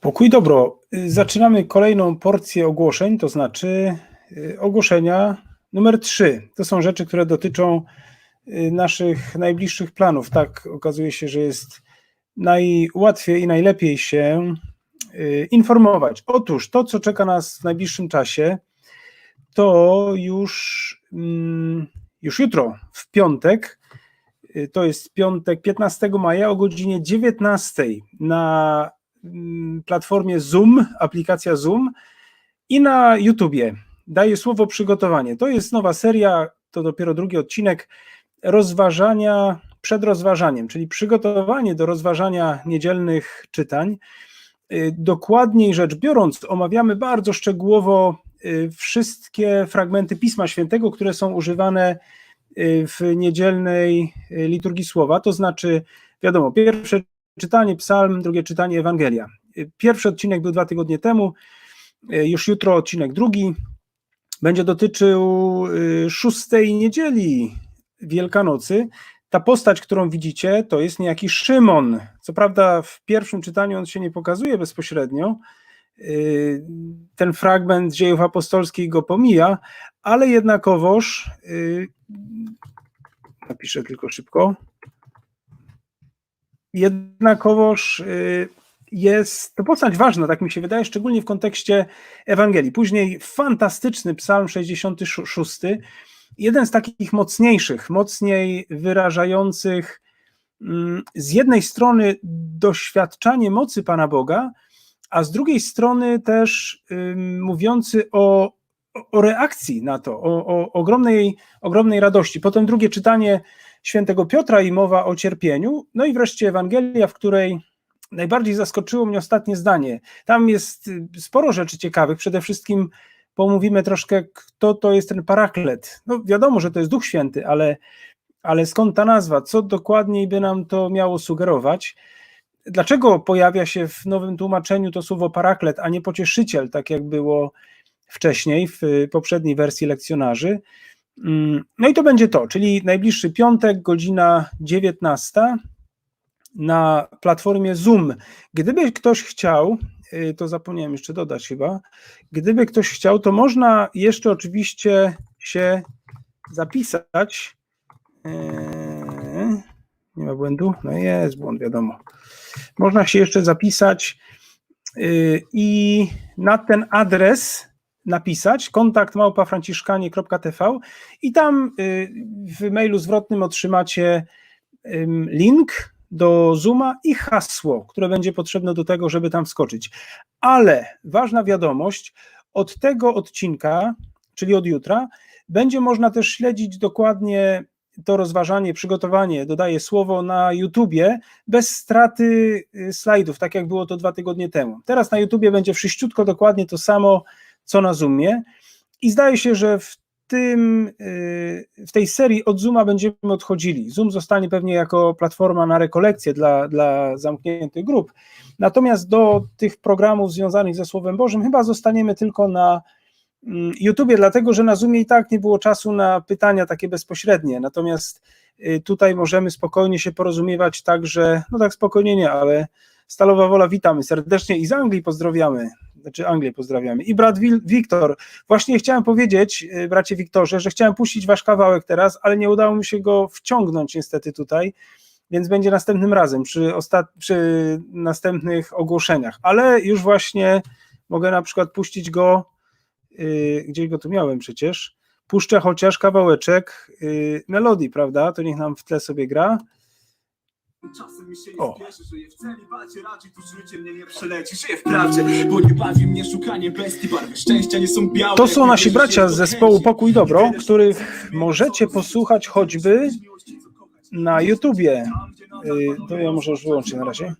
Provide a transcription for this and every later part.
Pokój dobro. Y, Zaczynamy kolejną porcję ogłoszeń, to znaczy y, ogłoszenia numer 3. To są rzeczy, które dotyczą y, naszych najbliższych planów. Tak okazuje się, że jest najłatwiej i najlepiej się informować. Otóż to, co czeka nas w najbliższym czasie, to już, mm, już jutro, w piątek, to jest piątek 15 maja o godzinie 19 na platformie Zoom, aplikacja Zoom i na YouTubie. Daję słowo przygotowanie. To jest nowa seria, to dopiero drugi odcinek rozważania przed rozważaniem, czyli przygotowanie do rozważania niedzielnych czytań. Y, Dokładniej rzecz biorąc, omawiamy bardzo szczegółowo y, wszystkie fragmenty Pisma Świętego, które są używane y, w niedzielnej liturgii słowa. To znaczy, wiadomo, pierwsze czytanie psalm, drugie czytanie Ewangelia. Pierwszy odcinek był dwa tygodnie temu, y, już jutro odcinek drugi. Będzie dotyczył y, szóstej niedzieli Wielkanocy. Ta postać, którą widzicie, to jest niejaki Szymon. Co prawda, w pierwszym czytaniu on się nie pokazuje bezpośrednio. Y, Ten fragment dziejów apostolskich go pomija, ale jednakowoż, napiszę tylko szybko, jednakowoż y, jest to postać ważna, tak mi się wydaje, szczególnie w kontekście Ewangelii. Później fantastyczny Psalm 66, jeden z takich mocniejszych, mocniej wyrażających mm, z jednej strony doświadczanie mocy Pana Boga, a z drugiej strony też mówiący o, o reakcji na to, o, o ogromnej, ogromnej radości. Potem drugie czytanie świętego Piotra i mowa o cierpieniu, no i wreszcie Ewangelia, w której najbardziej zaskoczyło mnie ostatnie zdanie. Tam jest y, sporo rzeczy ciekawych, przede wszystkim pomówimy troszkę, kto to jest ten paraklet. No wiadomo, że to jest Duch Święty, ale, ale skąd ta nazwa? Co dokładniej by nam to miało sugerować? Dlaczego pojawia się w nowym tłumaczeniu to słowo paraklet, a nie pocieszyciel, tak jak było wcześniej w y, poprzedniej wersji lekcjonarzy? Mm, No i to będzie to, czyli najbliższy piątek, godzina 19 na platformie Zoom. Gdyby ktoś chciał, y, to zapomniałem jeszcze dodać chyba, gdyby ktoś chciał, to można jeszcze oczywiście się zapisać. Eee, Nie ma błędu? No jest błąd, wiadomo. Można się jeszcze zapisać y, i na ten adres napisać kontakt małpafranciszkanie.tv i tam y, w mailu zwrotnym otrzymacie ym, link do Zooma i hasło, które będzie potrzebne do tego, żeby tam wskoczyć. Ale ważna wiadomość, od tego odcinka, czyli od jutra, będzie można też śledzić dokładnie to rozważanie, przygotowanie, dodaję słowo na YouTubie, bez straty y, slajdów, tak jak było to dwa tygodnie temu. Teraz na YouTubie będzie wszyściutko dokładnie to samo, co na Zoomie i zdaje się, że w tym, y, w tej serii od Zooma będziemy odchodzili. Zoom zostanie pewnie jako platforma na rekolekcje dla, dla zamkniętych grup. Natomiast do tych programów związanych ze Słowem Bożym chyba zostaniemy tylko na mm, YouTubie, dlatego że na Zoomie i tak nie było czasu na pytania takie bezpośrednie. Natomiast y, tutaj możemy spokojnie się porozumiewać także, no tak spokojnie nie, ale Stalowa Wola witamy serdecznie i z Anglii pozdrawiamy znaczy Anglię pozdrawiamy. I brat Wiktor, właśnie chciałem powiedzieć, y, bracie Wiktorze, że chciałem puścić wasz kawałek teraz, ale nie udało mi się go wciągnąć niestety tutaj, więc będzie następnym razem, przy, ostat- przy następnych ogłoszeniach. Ale już właśnie mogę na przykład puścić go, yy, gdzieś go tu miałem przecież, puszczę chociaż kawałeczek yy, melodii, prawda? To niech nam w tle sobie gra. Czasem mi się O. nie spieszy, żyję w celibacie Raczej tu życie mnie nie przeleci Żyję w prawdzie, bo nie bawi mnie szukanie bestii Barwy szczęścia nie są białe To są nasi bracia z zespołu. Pokój i Dobro, których możecie posłuchać choćby na YouTubie. Y, To ja może już wyłączę na razie.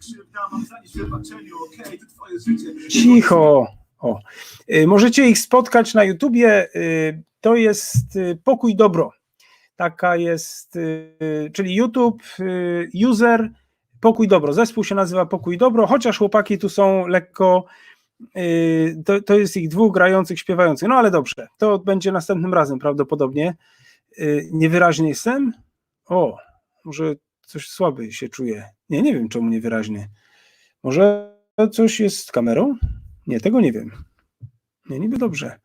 Cicho. O. Y, Możecie ich spotkać na YouTubie. y, To jest y, Pokój Dobro. Taka jest, y, czyli YouTube, y, user, Pokój Dobro. Zespół się nazywa Pokój Dobro, chociaż chłopaki tu są lekko, y, to, to jest ich dwóch grających, śpiewających. No ale dobrze, to będzie następnym razem prawdopodobnie. Niewyraźny jestem? O, może coś słaby się czuję. Nie, nie wiem czemu niewyraźny. Może coś jest z kamerą? Nie, tego nie wiem. Nie, niby dobrze.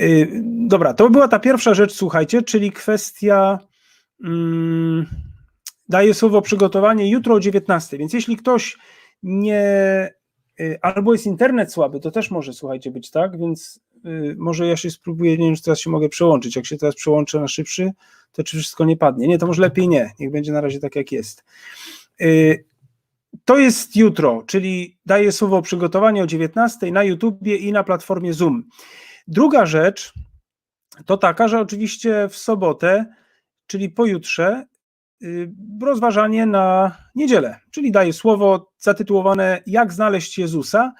Yy, dobra, to była ta pierwsza rzecz, słuchajcie, czyli kwestia. Mm, daję słowo przygotowanie jutro o 19. Więc jeśli ktoś nie. y, Albo jest internet słaby, to też może, słuchajcie, być tak, więc y, może ja się spróbuję, nie wiem, czy teraz się mogę przełączyć. Jak się teraz przełączę na szybszy, to czy wszystko nie padnie? Nie, to może lepiej nie. Niech będzie na razie tak, jak jest. Y, To jest jutro, czyli daję słowo przygotowanie o 19 na YouTubie i na platformie Zoom. Druga rzecz to taka, że oczywiście w sobotę, czyli pojutrze, y, rozważanie na niedzielę, czyli daję słowo zatytułowane Jak znaleźć Jezusa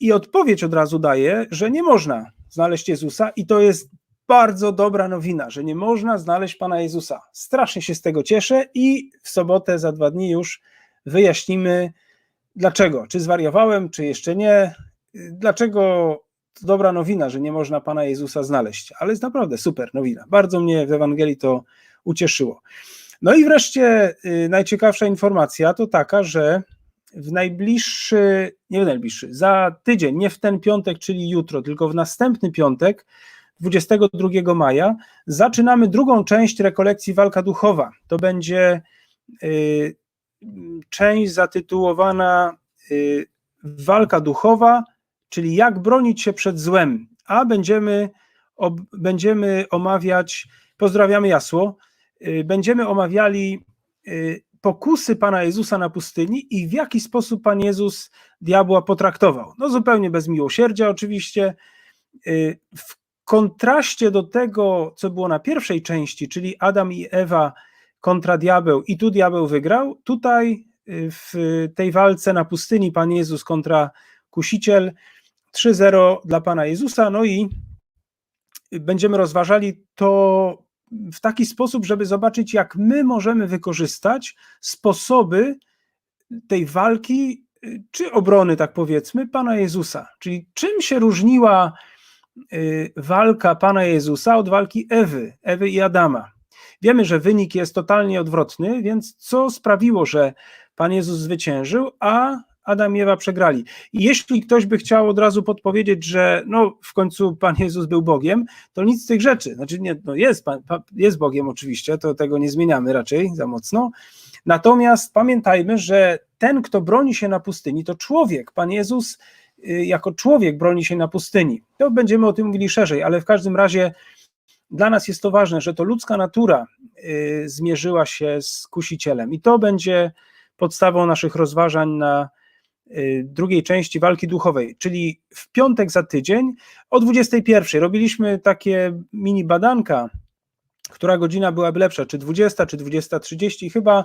i odpowiedź od razu daję, że nie można znaleźć Jezusa i to jest bardzo dobra nowina, że nie można znaleźć Pana Jezusa. Strasznie się z tego cieszę i w sobotę za dwa dni już wyjaśnimy dlaczego. Czy zwariowałem, czy jeszcze nie. Y, Dlaczego dobra nowina, że nie można Pana Jezusa znaleźć, ale jest naprawdę super nowina. Bardzo mnie w Ewangelii to ucieszyło. No i wreszcie y, najciekawsza informacja to taka, że w najbliższy, nie w najbliższy, za tydzień, nie w ten piątek, czyli jutro, tylko w następny piątek, 22 maja, zaczynamy drugą część rekolekcji Walka Duchowa. To będzie y, część zatytułowana y, Walka Duchowa, czyli jak bronić się przed złem, a będziemy, ob, będziemy omawiać, pozdrawiamy Jasło, y, będziemy omawiali y, pokusy Pana Jezusa na pustyni i w jaki sposób Pan Jezus diabła potraktował. No zupełnie bez miłosierdzia oczywiście. Y, W kontraście do tego, co było na pierwszej części, czyli Adam i Ewa kontra diabeł i tu diabeł wygrał, tutaj w tej walce na pustyni Pan Jezus kontra kusiciel 3-0 dla Pana Jezusa, no i będziemy rozważali to w taki sposób, żeby zobaczyć, jak my możemy wykorzystać sposoby tej walki, czy obrony, tak powiedzmy, Pana Jezusa. Czyli czym się różniła y, walka Pana Jezusa od walki Ewy, Ewy i Adama. Wiemy, że wynik jest totalnie odwrotny, więc co sprawiło, że Pan Jezus zwyciężył, a Adam i Ewa przegrali. Jeśli ktoś by chciał od razu podpowiedzieć, że no w końcu Pan Jezus był Bogiem, to nic z tych rzeczy. Znaczy nie, no jest, pan, pa- jest Bogiem oczywiście, to tego nie zmieniamy raczej za mocno. Natomiast pamiętajmy, że ten, kto broni się na pustyni, to człowiek. Pan Jezus y, jako człowiek broni się na pustyni. To będziemy o tym mówili szerzej, ale w każdym razie dla nas jest to ważne, że to ludzka natura y, zmierzyła się z kusicielem i to będzie podstawą naszych rozważań na drugiej części walki duchowej, czyli w piątek za tydzień o 21 robiliśmy takie mini badanka, która godzina byłaby lepsza, czy 20, czy 20.30, chyba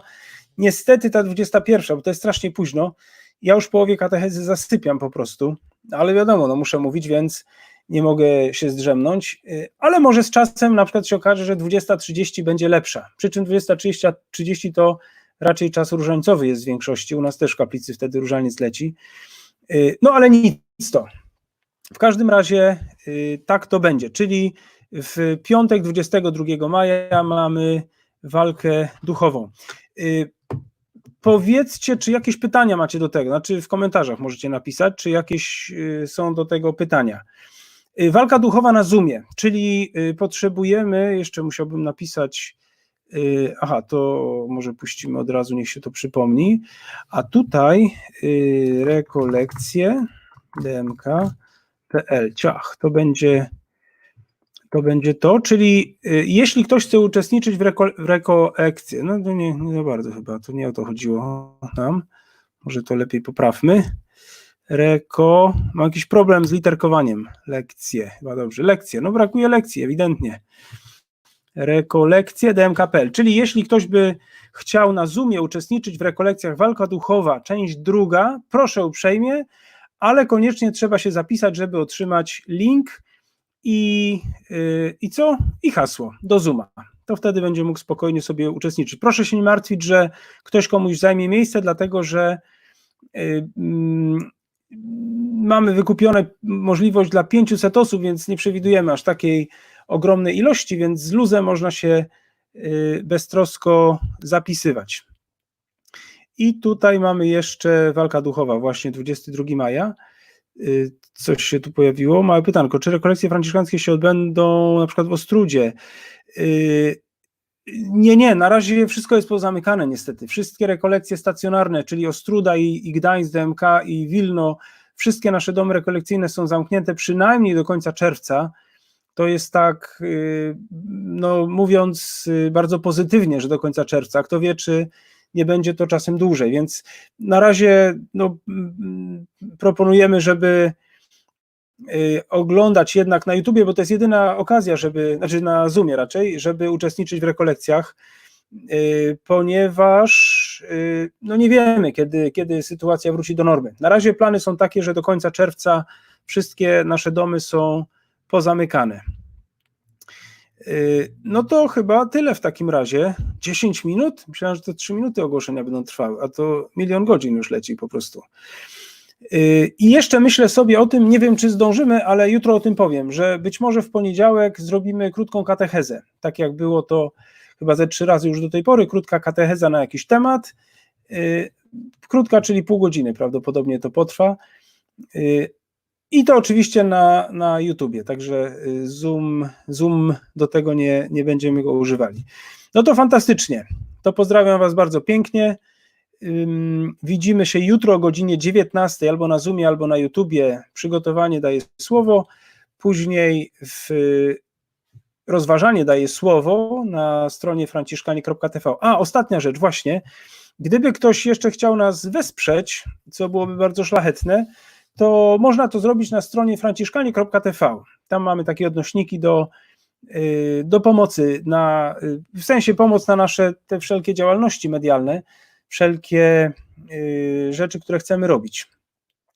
niestety ta 21, bo to jest strasznie późno. Ja już połowie katechezy zasypiam po prostu, ale wiadomo, no muszę mówić, więc nie mogę się zdrzemnąć, y, ale może z czasem na przykład się okaże, że 20.30 będzie lepsza. Przy czym 20.30 30 to raczej czas różańcowy jest w większości. U nas też w kaplicy wtedy różaniec leci. Y, No ale nic to. W każdym razie y, tak to będzie. Czyli w piątek 22 maja mamy walkę duchową. Y, Powiedzcie, czy jakieś pytania macie do tego? Znaczy w komentarzach możecie napisać, czy jakieś są do tego pytania. Walka duchowa na Zoomie, czyli potrzebujemy, jeszcze musiałbym napisać, aha, to może puścimy od razu, niech się to przypomni, a tutaj y, rekolekcje dmk.pl, ciach, to będzie to będzie to, czyli y, jeśli ktoś chce uczestniczyć w, reko, w rekolekcji, no to nie, nie za bardzo chyba, to nie o to chodziło nam, może to lepiej poprawmy. Reko, mam jakiś problem z literkowaniem. Lekcje, chyba dobrze. Lekcje, no brakuje lekcji, ewidentnie. Rekolekcje DMKPL, czyli jeśli ktoś by chciał na Zoomie uczestniczyć w rekolekcjach Walka Duchowa, część druga, proszę uprzejmie, ale koniecznie trzeba się zapisać, żeby otrzymać link i, yy, i co? I hasło do Zooma. To wtedy będzie mógł spokojnie sobie uczestniczyć. Proszę się nie martwić, że ktoś komuś zajmie miejsce, dlatego że yy, mamy wykupione możliwość dla 500 osób, więc nie przewidujemy aż takiej ogromnej ilości, więc z luzem można się y, beztrosko zapisywać. I tutaj mamy jeszcze walka duchowa, właśnie 22 maja. Y, Coś się tu pojawiło. Małe pytanko, czy rekolekcje franciszkańskie się odbędą na przykład w Ostrudzie? Y, Nie, nie, na razie wszystko jest pozamykane niestety. Wszystkie rekolekcje stacjonarne, czyli Ostruda i, i Gdańsk, DMK i Wilno, wszystkie nasze domy rekolekcyjne są zamknięte przynajmniej do końca czerwca. To jest tak, y, no mówiąc y, bardzo pozytywnie, że do końca czerwca. Kto wie, czy nie będzie to czasem dłużej, więc na razie no, proponujemy, żeby y, oglądać jednak na YouTubie, bo to jest jedyna okazja, żeby, znaczy na Zoomie raczej, żeby uczestniczyć w rekolekcjach, ponieważ no nie wiemy, kiedy, kiedy sytuacja wróci do normy. Na razie plany są takie, że do końca czerwca wszystkie nasze domy są pozamykane. Y, No to chyba tyle w takim razie. 10 minut? Myślałem, że to 3 minuty ogłoszenia będą trwały, a to milion godzin już leci po prostu. Y, I jeszcze myślę sobie o tym, nie wiem czy zdążymy, ale jutro o tym powiem, że być może w poniedziałek zrobimy krótką katechezę. Tak jak było to chyba ze trzy razy już do tej pory, krótka katecheza na jakiś temat. Y, Krótka, czyli pół godziny prawdopodobnie to potrwa. I to oczywiście na, na YouTubie, także y, Zoom, Zoom do tego nie, nie będziemy go używali. No to fantastycznie. To pozdrawiam Was bardzo pięknie. Widzimy się jutro o godzinie 19 albo na Zoomie, albo na YouTubie. Przygotowanie daje słowo. Później w rozważanie daje słowo na stronie franciszkanie.tv. A, ostatnia rzecz, właśnie. Gdyby ktoś jeszcze chciał nas wesprzeć, co byłoby bardzo szlachetne, to można to zrobić na stronie franciszkanie.tv. Tam mamy takie odnośniki do, y, do pomocy, na, y, w sensie pomoc na nasze te wszelkie działalności medialne, wszelkie y, rzeczy, które chcemy robić.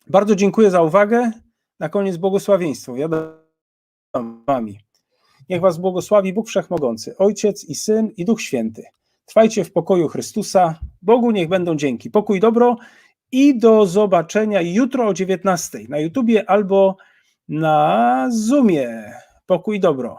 Bardzo dziękuję za uwagę. Na koniec błogosławieństwo. Ja dam. Niech was błogosławi Bóg Wszechmogący, Ojciec i Syn i Duch Święty. Trwajcie w pokoju Chrystusa. Bogu niech będą dzięki. Pokój dobro i do zobaczenia jutro o 19 na YouTubie albo na Zoomie. Pokój dobro.